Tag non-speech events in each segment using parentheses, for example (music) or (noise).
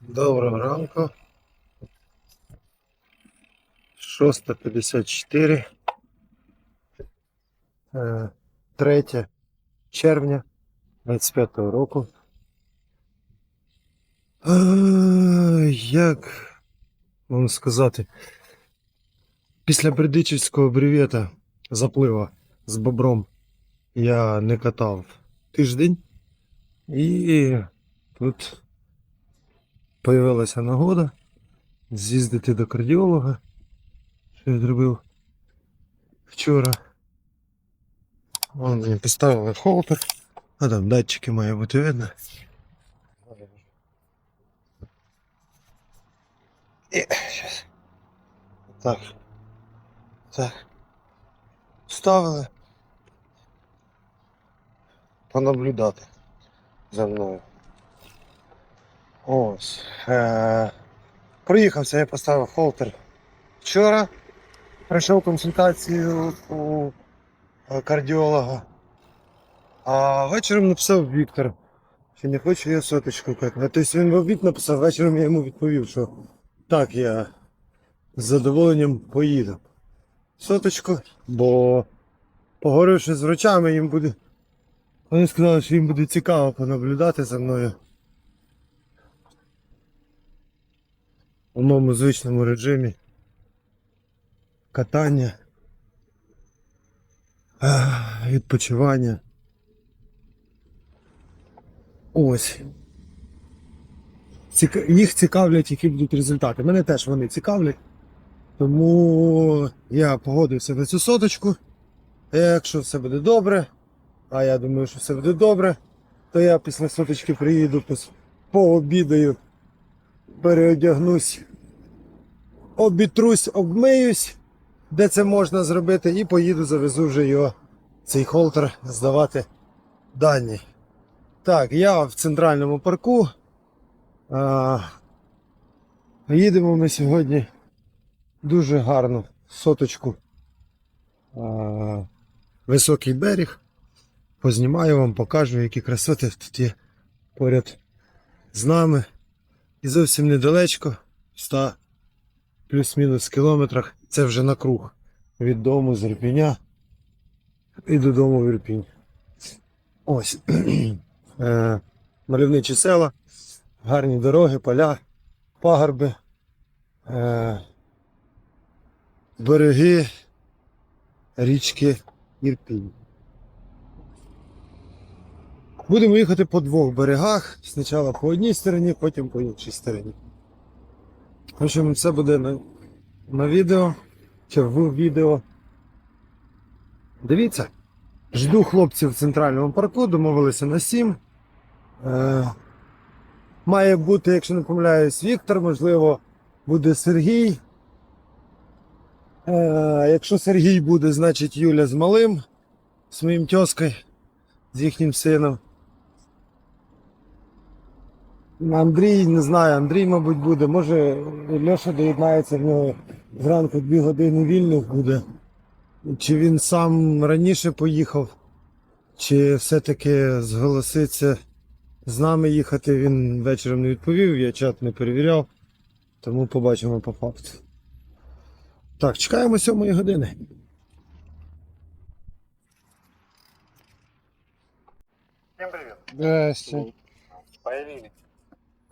Доброго ранку. 6.54. Е, 3 червня 25 року. Е, Як вам сказати? Після Бердичівського бревета заплива з бобром я не катав тиждень. І тут появилася нагода з'їздити до кардіолога, що я зробив вчора. Вон мені поставили холтер, а там датчики має бути видно. І, щас. Так. Так. Ставили. Понаблюдати за мною. Ось. Е- проїхався, я поставив холтер вчора. Пройшов консультацію у е, кардіолога. А вечором написав Віктор, що не хочу я соточку. Тобто він в обід написав, вечором я йому відповів, що так, я з задоволенням поїду. Соточку, бо поговоривши з врачами, їм буде. Вони сказали, що їм буде цікаво понаблюдати за мною. У моєму звичному режимі катання, відпочивання. Ось. Їх цікавлять, які будуть результати. Мене теж вони цікавлять. Тому я погодився на цю соточку. Якщо все буде добре, а я думаю, що все буде добре, то я після соточки приїду, пообідаю, переодягнусь, обітрусь, обмиюсь, де це можна зробити, і поїду, завезу вже його, цей холтер, здавати дані. Так, я в центральному парку. А, їдемо ми сьогодні дуже гарну соточку. А, високий берег. Познімаю вам, покажу, які красоти тут є поряд з нами. І зовсім недалечко, 100 плюс-мінус кілометрах, це вже на круг від дому з Ірпіня і додому в Ірпінь. Ось. (clears throat) е, мальовничі села, гарні дороги, поля, пагорби, е, береги, річки Ірпінь. Будемо їхати по двох берегах. Спочатку по одній стороні, потім по іншій стороні. В общем, це буде на, на відео чи в відео. Дивіться. Жду хлопців в центральному парку, домовилися на 7. Е, має бути, якщо не помиляюсь, Віктор, можливо, буде Сергій. Е, якщо Сергій буде, значить Юля з малим, з моїм тьоскою, з їхнім сином. Андрій, не знаю, Андрій, мабуть, буде. Може, Льоша доєднається в нього зранку дві години вільних буде. Чи він сам раніше поїхав, чи все-таки зголоситься з нами їхати, він вечором не відповів, я чат не перевіряв, тому побачимо по факту. Так, чекаємо сьомої години. Всем привет. Здрасте. Появились.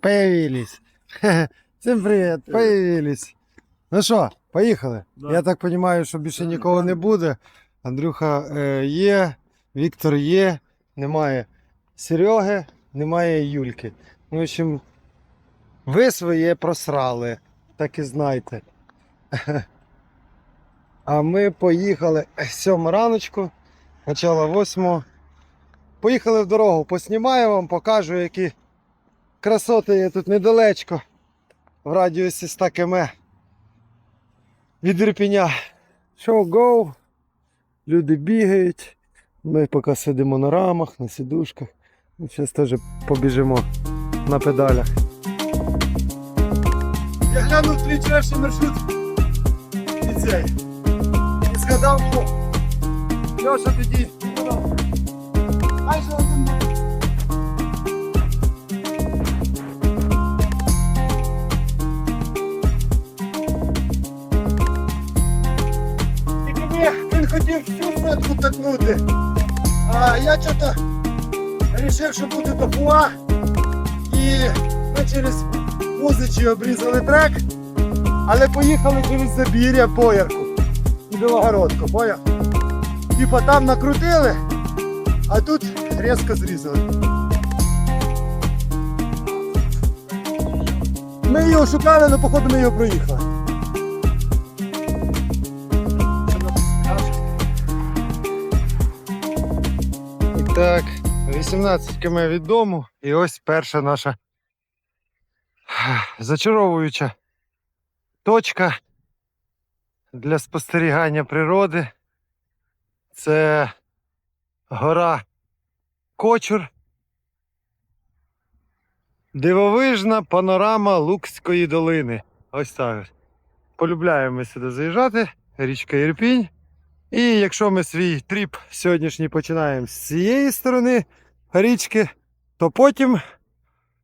Появились. (laughs) Всім привіт, появились. Ну що, поїхали? Да. Я так розумію, що більше нікого не буде. Андрюха е, є, Віктор є, немає Сереги, немає Юльки. Ну, в общем, ви своє просрали, так і знайте. (laughs) А ми поїхали сьома раночку, почало восьмого. Поїхали в дорогу, поснімаю вам, покажу, які красоти є тут недалечко. В радіусі 100 км від Ірпіня. Show go. Люди бігають. Ми поки сидимо на рамах, на сідушках. Ну, Зараз теж побіжимо на педалях. Я глянув твій вчорашній маршрут. І цей. І згадав, що Льоша тоді. Майже один віддихнути. А я чого-то вирішив, що буде допуа. І ми через Музичі обрізали трек, але поїхали через Забір'я Боярку і Білогородку, поняв? Типа там накрутили, а тут різко зрізали. Ми його шукали, але походу ми його проїхали. 18 км від дому. І ось перша наша зачаровуюча точка для спостерігання природи. Це гора Кочур. Дивовижна панорама Лукської долини. Ось так. Полюбляємо сюди заїжджати. Річка Ірпінь. І якщо ми свій тріп сьогоднішній починаємо з цієї сторони річки, то потім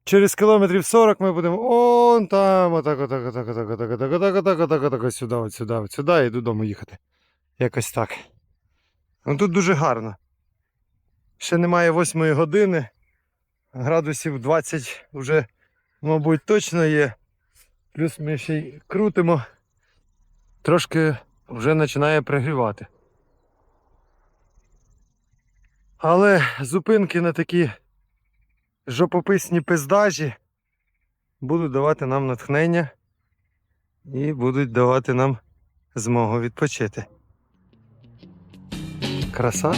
через кілометрів 40 ми будемо он там, отак, отак, отак, отак, отак, отак, отак, отак, отак, отак, сюди, от сюди, от сюди і додому їхати. Якось так. Ну тут дуже гарно. Ще немає 8 години. Градусів 20 вже, мабуть, точно є. Плюс ми ще й крутимо. Трошки вже починає пригрівати. Але зупинки на такі жопописні пиздажі будуть давати нам натхнення і будуть давати нам змогу відпочити. Краса.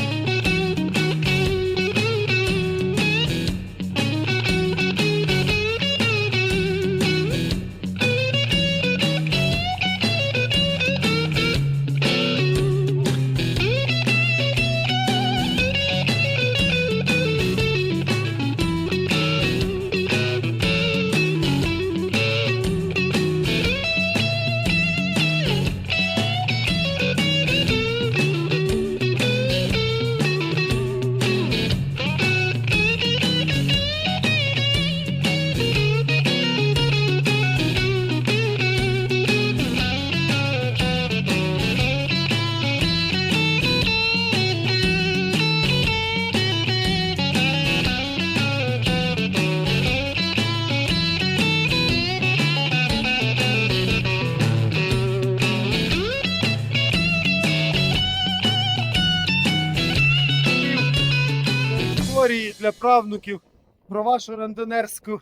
Історії правнуків про вашу рандонерську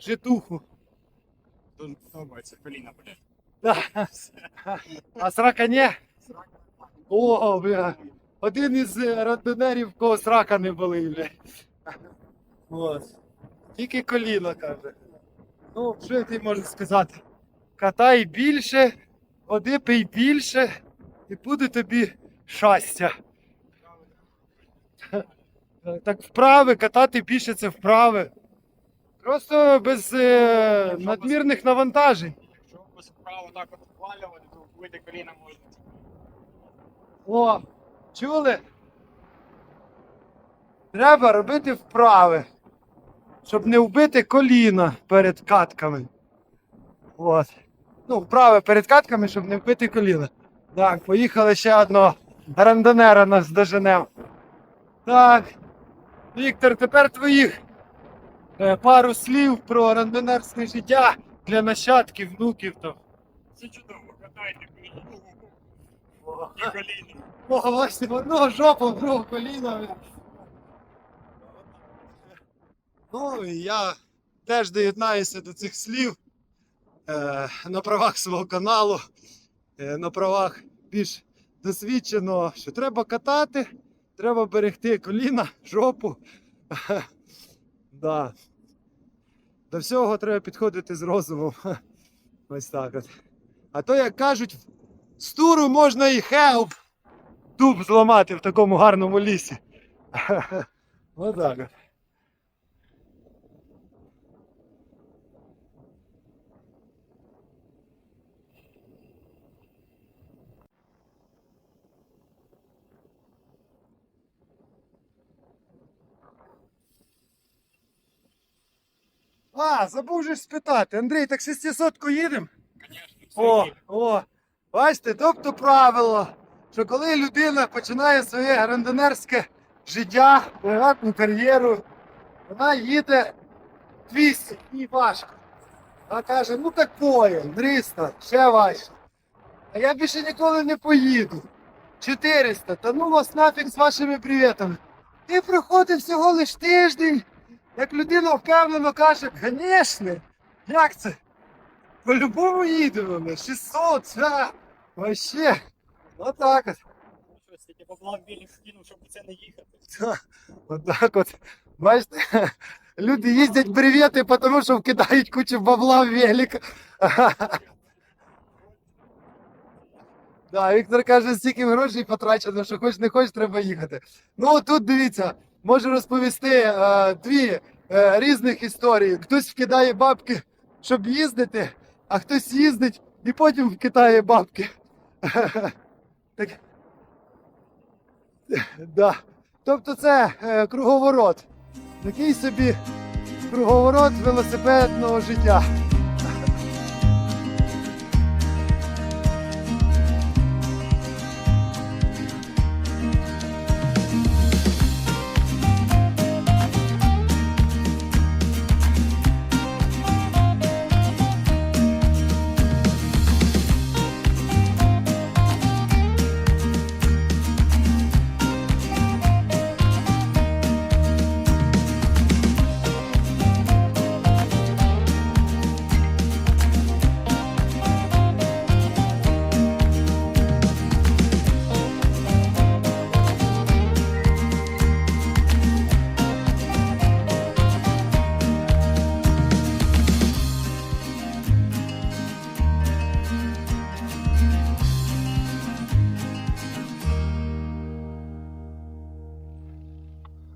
житуху. Дуже коліна. А срака ні? О, бля. Один із рандонерів, в кого срака не були, бля. От. Тільки коліно каже. Ну, що я тобі можу сказати? Катай більше, води пий більше, і буде тобі щастя. Так вправи, катати більше це вправи. Просто без е, надмірних навантажень. Якщо без вправо так от ввалювати, то вбити коліна можна. О, чули? Треба робити вправи, щоб не вбити коліна перед катками. От. Ну, вправи перед катками, щоб не вбити коліна. Так, поїхали ще одного рандонера нас доженем. Так. Віктор, тепер твоїх е, пару слів про рандонерське життя для нащадків, внуків там. Це чудово, катайте. І коліна. О, бачите, в одного жопу, в другого коліна. Ну, і я теж доєднаюся до цих слів е, на правах свого каналу, е, на правах більш досвідченого, що треба катати, треба берегти коліна, жопу. (laughs) да. До всього треба підходити з розумом. (laughs) Ось так от. А то, як кажуть, з туру можна і хелп дуб зламати в такому гарному лісі. (laughs) Отак. от. А, забув же спитати. Андрій, так 600 їдемо? Звісно, О, о, бачите, тобто правило. що коли людина починає своє грандонерське життя, приватну кар'єру, вона їде 200 і важко. Вона каже, ну такое, 300, ще важче. А я більше ніколи не поїду. 400, та ну вас нафіг з вашими привітами. І проходить всього лиш тиждень, як людина впевнено каже, звісно, як це? По-любому їдемо, ми, 600, це, вообще, отак от. Що, стільки бабла в білі вкинув, щоб це не їхати. Отак от. Бачите, люди їздять бревети, тому що вкидають кучу бабла в велик. Да, Віктор каже, стільки грошей потрачено, що хоч не хоч, треба їхати. Ну тут дивіться, можу розповісти е, дві е, різних історії. Хтось вкидає бабки, щоб їздити, а хтось їздить і потім вкидає бабки. (laughs) Так. (laughs) Да. Тобто це е, круговорот. Такий собі круговорот велосипедного життя.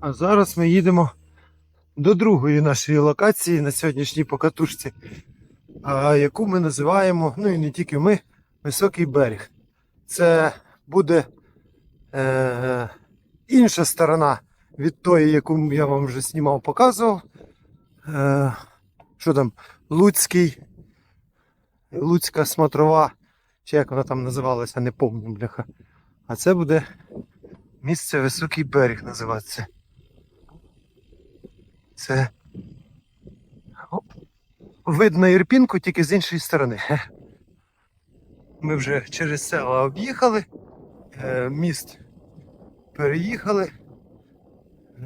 А зараз ми їдемо до другої нашої локації на сьогоднішній покатушці, яку ми називаємо, ну і не тільки ми, Високий берег. Це буде е, інша сторона від тої, яку я вам вже знімав, показував. Е, що там? Луцький, Луцька смотрова, чи як вона там називалася, не пам'ятаю, бляха. А це буде місце Високий берег називатися. Це видно Ірпінку тільки з іншої сторони. Ми вже через села об'їхали, е, міст переїхали.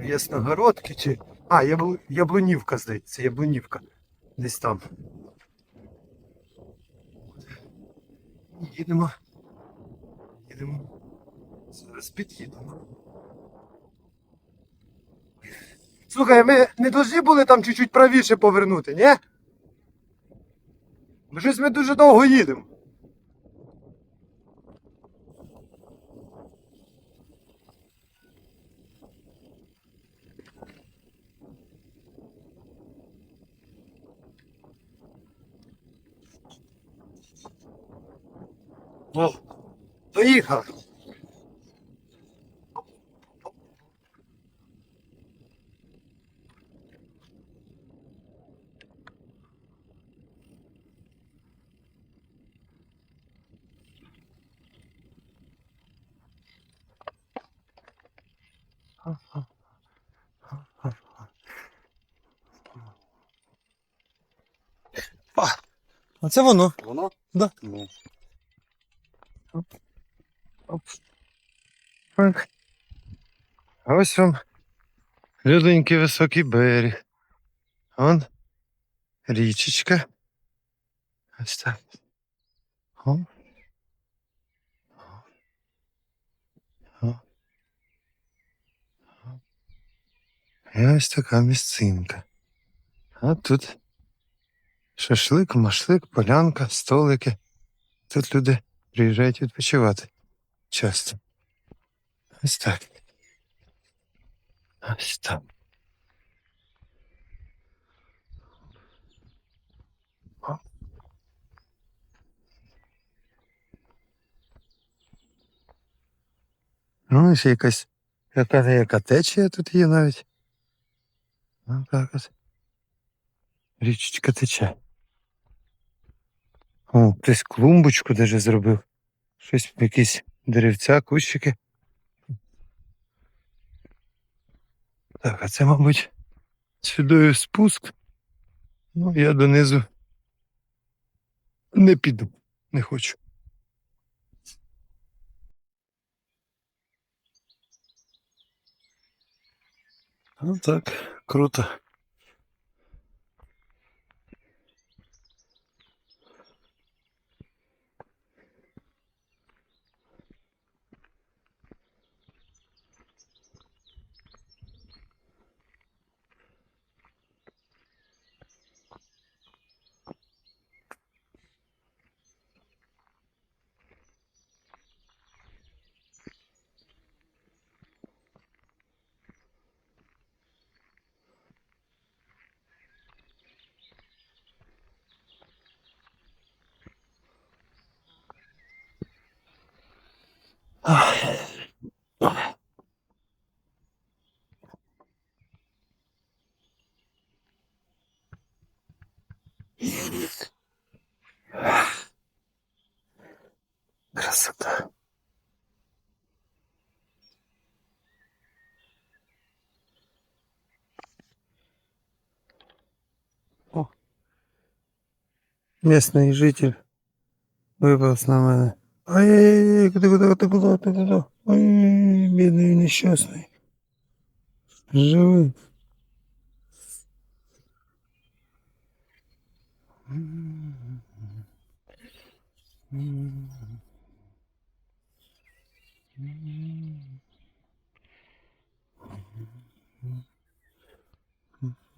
Ясногородки чи. А, Яблу... Яблунівка, здається, Яблунівка. Десь там. Їдемо. Їдемо. Зараз під'їдемо. Слухай, ми не повинні були там чуть-чуть правіше повернути, ні? Бо щось ми дуже довго їдемо. О, поїхав. А, оце воно. Воно? Да. Ну. Оп. Так. А ось вам люденький високий берег. Вон річечка. Ось так. О. О. О. І ось така місцинка. А тут шашлик, машлик, полянка, столики. Тут люди приїжджають відпочивати часто. Ось так. Ось там. О. Ну, ще якась яка, яка течія тут є навіть. Ну, так от. Річечка тече. О, хтось клумбочку даже зробив. Щось якийсь деревця, кущики. Так, а це, мабуть, сюди спуск. Ну, я донизу не піду, не хочу. Ну так, круто. Красота. О. Местный житель выполз на мене. Ай, куда, куда, ты куда, ты куда? Ай, бедный несчастный. Живой.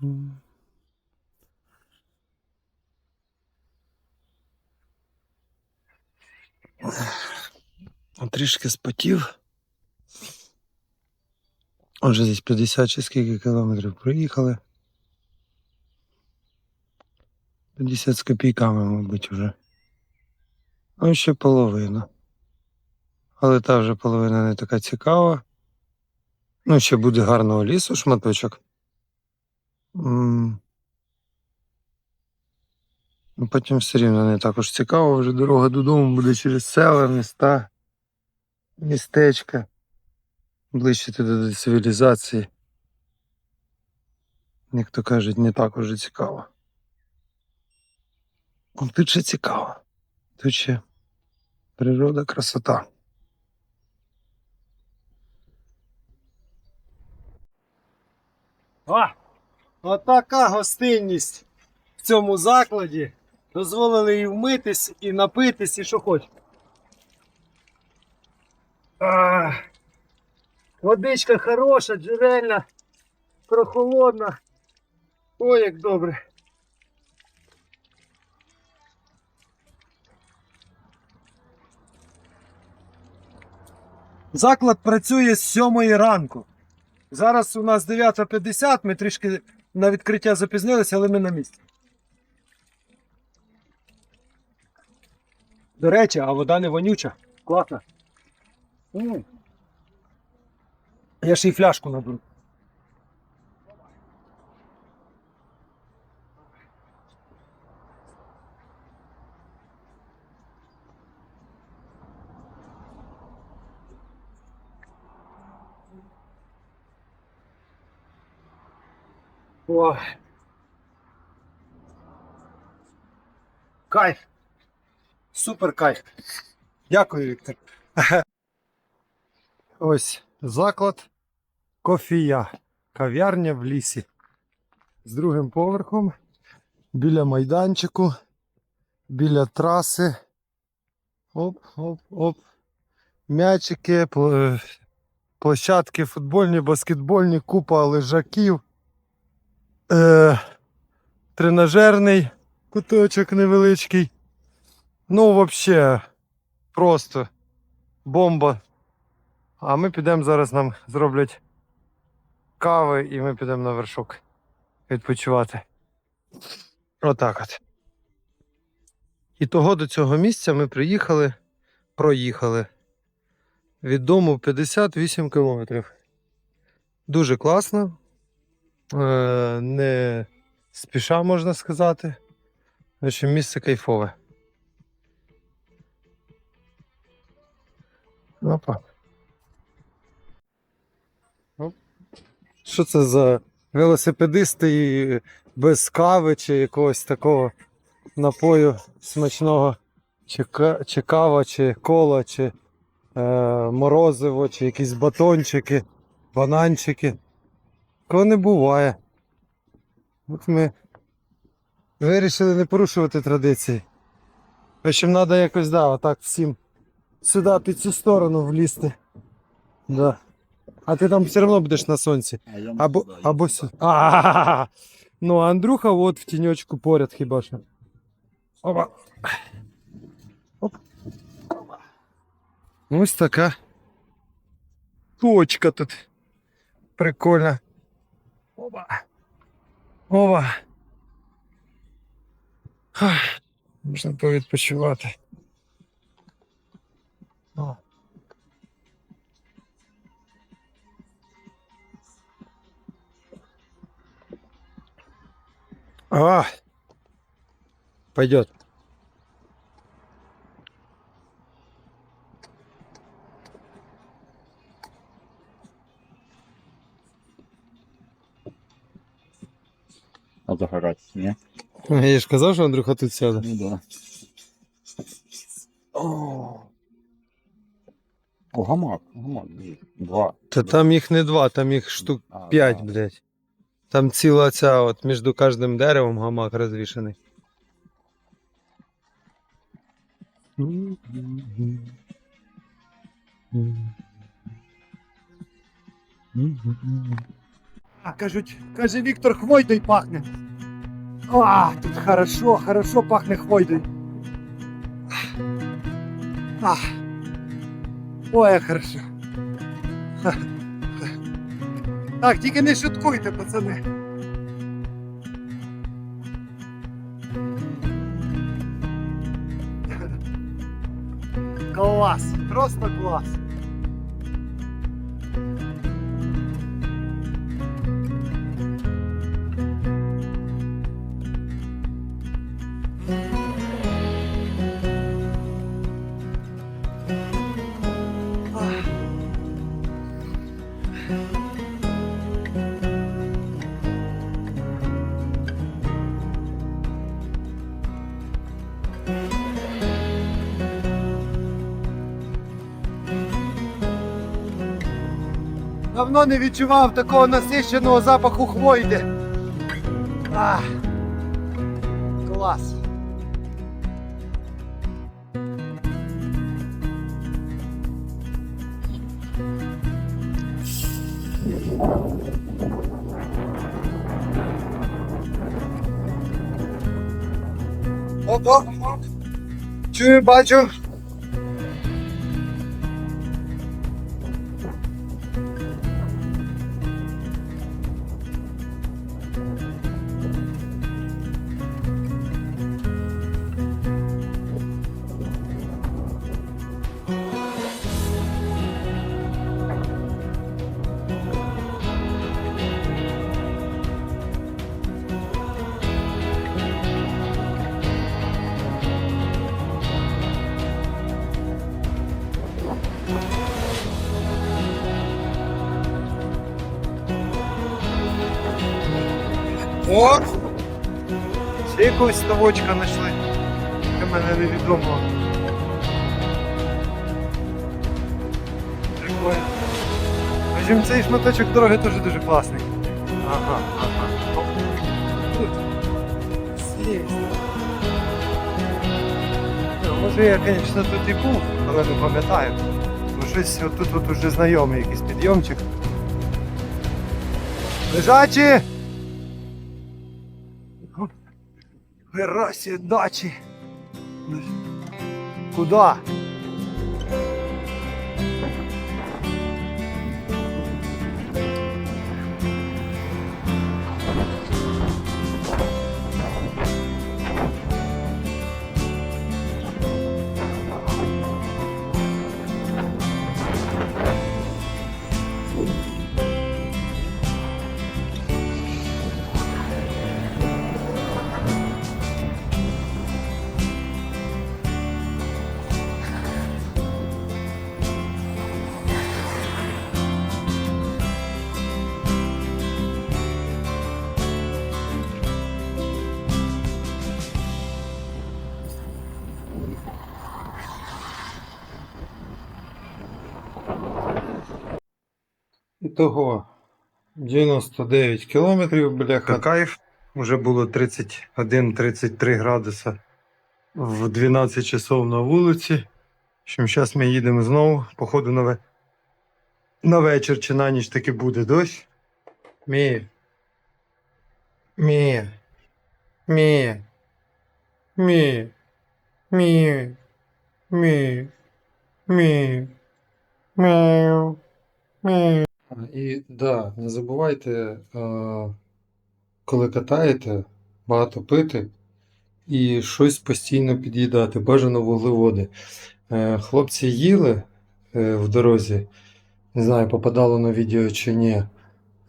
Mm-hmm. Трішки спотів. Отже, десь 50 чи скільки кілометрів проїхали. 50 з копійками, мабуть, вже. Ну, ще половина. Але та вже половина не така цікава. Ну, ще буде гарного лісу шматочок. Ну, Потім все рівно не також цікаво. Вже дорога додому буде через села, міста, містечка. Ближче туди до цивілізації. Як то кажуть, не так уже цікаво. Ну, Тут ще цікаво. Тут ще природа, красота. А, отака гостинність в цьому закладі. Дозволили і вмитись, і напитись, і що хоч. А, водичка хороша, джерельна, прохолодна. Ой, як добре. Заклад працює з 7 ранку. Зараз у нас 9.50, ми трішки на відкриття запізнилися, але ми на місці. До речі, а вода не вонюча. Класна. Я ще й фляжку наберу. Ой. Кайф. Супер кайф. Дякую, Віктор. (laughs) Ось заклад кофія. Кав'ярня в лісі. З другим поверхом. Біля майданчику. Біля траси. Оп, оп, оп. М'ячики, площадки футбольні, баскетбольні, купа лежаків. Е, тренажерний куточок невеличкий. Ну, взагалі, просто бомба. А ми підемо зараз нам зроблять кави і ми підемо на вершок відпочивати. Отак от. І того до цього місця ми приїхали, проїхали. Від дому 58 кілометрів. Дуже класно. Е, не спіша, можна сказати. Місце кайфове. Опа. Що це за велосипедисти без кави чи якогось такого напою смачного, чи, чи кава, чи кола, чи е, морозиво, чи якісь батончики, бананчики. Такого не буває. От ми вирішили не порушувати традиції. Причому треба якось, да, отак всім сюди під цю сторону влізти. Да. А ти там все одно будеш на сонці. Або, або сюди. А, ну, а Андрюха от в тіньочку поряд хіба що. Опа. Оп. Ось така точка тут. Прикольна. Опа. Опа. Ах, Можна повідпочивати. О. А, пойдет. А загорать, ні? Я ж казав, що Андрюха тут сяде. Ну да. О, гамак, гамак, блін, два. Та там їх не два, там їх штук А, п'ять, да. блядь. Там ціла ця от між кожним деревом гамак розвішаний. А кажуть, каже Віктор, хвойдою пахне. А, тут хорошо, хорошо пахне хвойдою. А. Ой, хорошо. Так, тільки не шуткуйте, пацани. Клас, просто клас. Давно не відчував такого насищеного запаху хвойди. Ах, клас. Опа. Чую, бачу. Якогось ставочка знайшли. Для мене невідомо. Прикольно. Скажімо, цей шматочок дороги теж дуже класний. Ага, ага. Тут. Сість. Ну, Може я, звісно, тут і був, але не пам'ятаю. Бо щось отут от уже знайомий якийсь підйомчик. Лежачі! Герасі дачі. Куда? Того 99 кілометрів, бляха. Кайф. Уже було 31-33 градуса в 12 часов на вулиці. Зараз ми їдемо знову. Походу на, ве... на вечір чи на ніч таки буде дощ. Мі. Мі. Мі. Мі. Мі. Мі. Мі. Мяу. Мяу. І да, не забувайте, е, коли катаєте, багато пити і щось постійно під'їдати, бажано вуглеводи. Е, Хлопці їли е, в дорозі, не знаю, попадало на відео чи ні.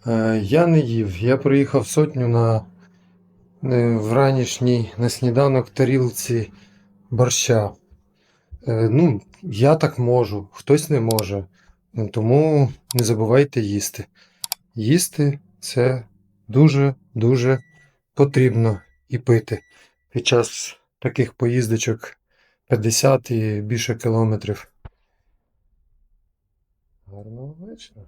Е, Я не їв. Я проїхав сотню на е, вранішній на сніданок тарілці борща. Е, Ну, я так можу, хтось не може. Тому не забувайте їсти. Їсти це дуже-дуже потрібно і пити під час таких поїздочок 50 і більше кілометрів. Гарного вечора.